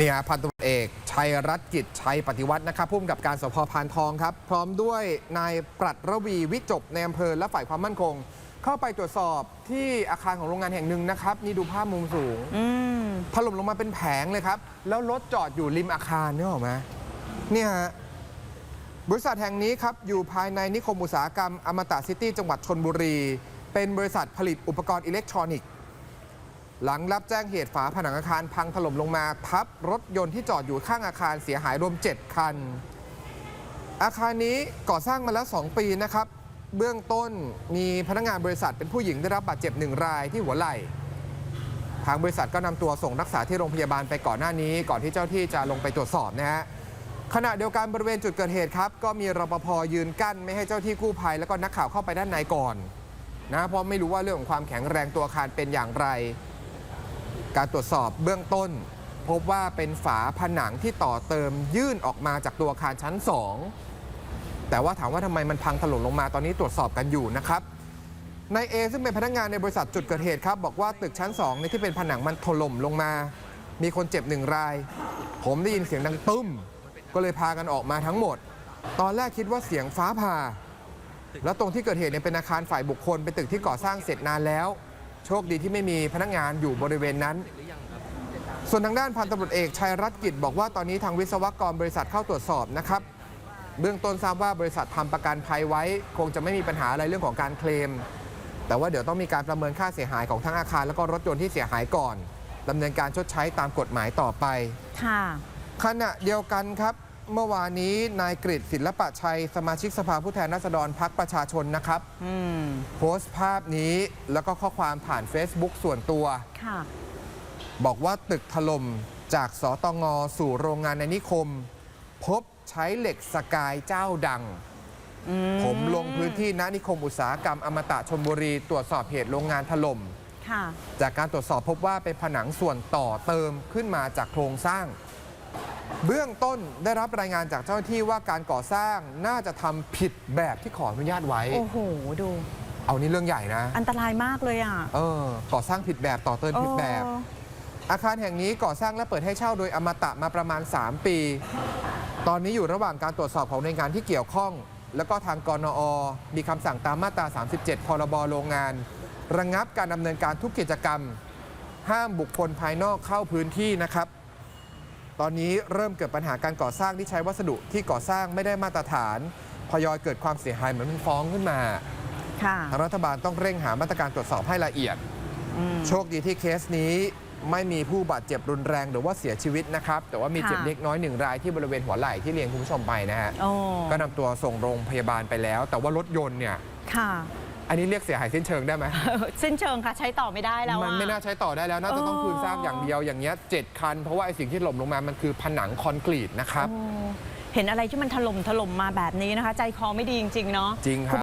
เนี่ยพันตำรวจเอก ชัยรัตน์กิจชัยปฏิวัตินะครับผู้กำกับการสพพานทองครับ พร้อมด้วยนายปรัดระวีวิจบในอำเภอและฝ่ายความมั่นคง เข้าไปตรวจสอบที่อาคารของโรงงานแห่งหนึ่งนะครับ นี่ดูภาพมุมสูงอืมถล่มลงมาเป็นแผงเลยครับ แล้วรถจอดอยู่ริมอาคารเนี่ยหรอกไหมเนี่ยฮะบริษัทแห่งนี้ครับ อยู่ภายในนิคมอุตสาหกรรมอมตะซิตี้จังหวัดชนบุรี เป็นบริษัทผลิตอุปกรณ์อิเล็กทรอนิกส์ หลังรับแจ้งเหตุฝาผนังอาคารพังถล่มลงมา ทับรถยนต์ที่จอดอยู่ข้างอาคารเสียหายรวม 7 คัน อาคารนี้ก่อสร้างมาแล้ว 2 ปีนะครับ เบื้องต้นมีพนักงานบริษัทเป็นผู้หญิงได้รับบาดเจ็บหนึ่งรายที่หัวไหล่ ทางบริษัทก็นำตัวส่งรักษาที่โรงพยาบาลไปก่อนหน้านี้ ก่อนที่เจ้าที่จะลงไปตรวจสอบนะฮะขณะเดียวกันบริเวณจุดเกิดเหตุครับ ก็มีรปภยืนกั้นไม่ให้เจ้าที่กู้ภัย แล้วก็นักข่าวเข้าไปด้านในก่อนนะเพราะไม่รู้ว่าเรื่องของความแข็งแรงตัวอาคารเป็นอย่างไร การตรวจสอบเบื้องต้น พบว่าเป็นฝาผนังที่ต่อเติมยื่นออกมาจากตัวอาคารชั้น 2 แต่ว่าถามว่าทำไมมันพังถล่มลงมาตอนนี้ตรวจสอบกันอยู่นะครับนายเอซึ่งเป็นพนักงานในบริษัทจุดเกิดเหตุครับ บอกว่าตึกชั้น2ในที่เป็นผนังมันถล่มลงมา มีคนเจ็บหนึ่งราย ผมได้ยินเสียงดังตุ้ม ก็เลยพากันออกมาทั้งหมด ตอนแรกคิดว่าเสียงฟ้าผ่าแล้วตรงที่เกิดเหตุเนี่ยเป็นอาคารฝ่ายบุคคลเป็นตึกที่ก่อสร้างเสร็จนานแล้ว โชคดีที่ไม่มีพนักงานอยู่บริเวณนั้น ส่วนทางด้านพันตำรวจเอกชัยรัตน์กิจบอกว่าตอนนี้ทางวิศวกรบริษัทเข้าตรวจสอบนะครับเบื้องต้นทราบว่าบริษัททำประกันภัยไว้ คงจะไม่มีปัญหาอะไรเรื่องของการเคลม แต่ว่าเดี๋ยวต้องมีการประเมินค่าเสียหายของทั้งอาคาร แล้วก็รถยนต์ที่เสียหายก่อนดำเนินการชดใช้ตามกฎหมายต่อไปค่ะขณะเดียวกันครับ เมื่อวานนี้นายกฤษศิลปะชัย สมาชิกสภาผู้แทนราษฎรพักประชาชนนะครับอืมโพสต์ภาพนี้แล้วก็ข้อความผ่าน Facebook ส่วนตัวค่ะบอกว่าตึกถล่มจากสตงสู่โรงงานในนิคม พบใช้เหล็กสกายเจ้าดังอืผมลงพื้นที่ณนิคมอุตสาหกรรมอมตะชนบุรี ตรวจสอบเหตุโรงงานถล่มค่ะจากการตรวจสอบพบว่าเป็นผนังส่วนต่อเติมขึ้นมาจากโครงสร้าง เบื้องต้นได้รับรายงานจากเจ้าหน้าที่ว่าการก่อสร้างน่าจะทำผิดแบบที่ขออนุญาตไว้ โอ้โห ดู เอานี่เรื่องใหญ่นะ อันตรายมากเลยอะเออ ก่อสร้างผิดแบบต่อเติมผิดแบบ เอออาคารแห่งนี้ก่อสร้างและเปิดให้เช่าโดยอมตะมาประมาณ 3 ปี ตอนนี้อยู่ระหว่างการตรวจสอบของหน่วยงานที่เกี่ยวข้อง แล้วก็ทางกนอ มีคำสั่งตามมาตรา 37 พรบโรงงาน ระงับการดำเนินการทุกกิจกรรม ห้ามบุคคลภายนอกเข้าพื้นที่นะครับ ตอนนี้เริ่มเกิดปัญหาการก่อสร้างที่ใช้วัสดุที่ก่อสร้างไม่ได้มาตรฐานพยอยเกิดความเสียหายเหมือนมันฟ้องขึ้นมาค่ะทางรัฐบาลต้องเร่งหามาตรการตรวจสอบให้ละเอียด อืม โชคดีที่เคสนี้ไม่มีผู้บาดเจ็บรุนแรงหรือว่าเสียชีวิตนะครับ แต่ว่ามีค่ะ เจ็บเล็กน้อยหนึ่งรายที่บริเวณหัวไหล่ที่เรียนคุณผู้ชมไปนะฮะ โอ้ก็นำตัวส่งโรงพยาบาลไปแล้ว แต่ว่ารถยนต์เนี่ยค่ะ อันนี้เรียกเสียหายสิ้นเชิงได้ไหม สิ้นเชิงค่ะใช้ต่อไม่ได้แล้วมันอะไม่น่าใช้ต่อได้แล้ว น่าจะต้องเออคืนซากอย่างเดียวอย่างเงี้ยเจ็ดคัน เพราะว่าไอ้สิ่งที่หล่มลงมามันคือผนังคอนกรีตนะครับ โอ้เห็นอะไรที่มันถล่มถล่มมาแบบนี้นะคะ ใจคอไม่ดีจริง ๆ เนาะ จริงครับ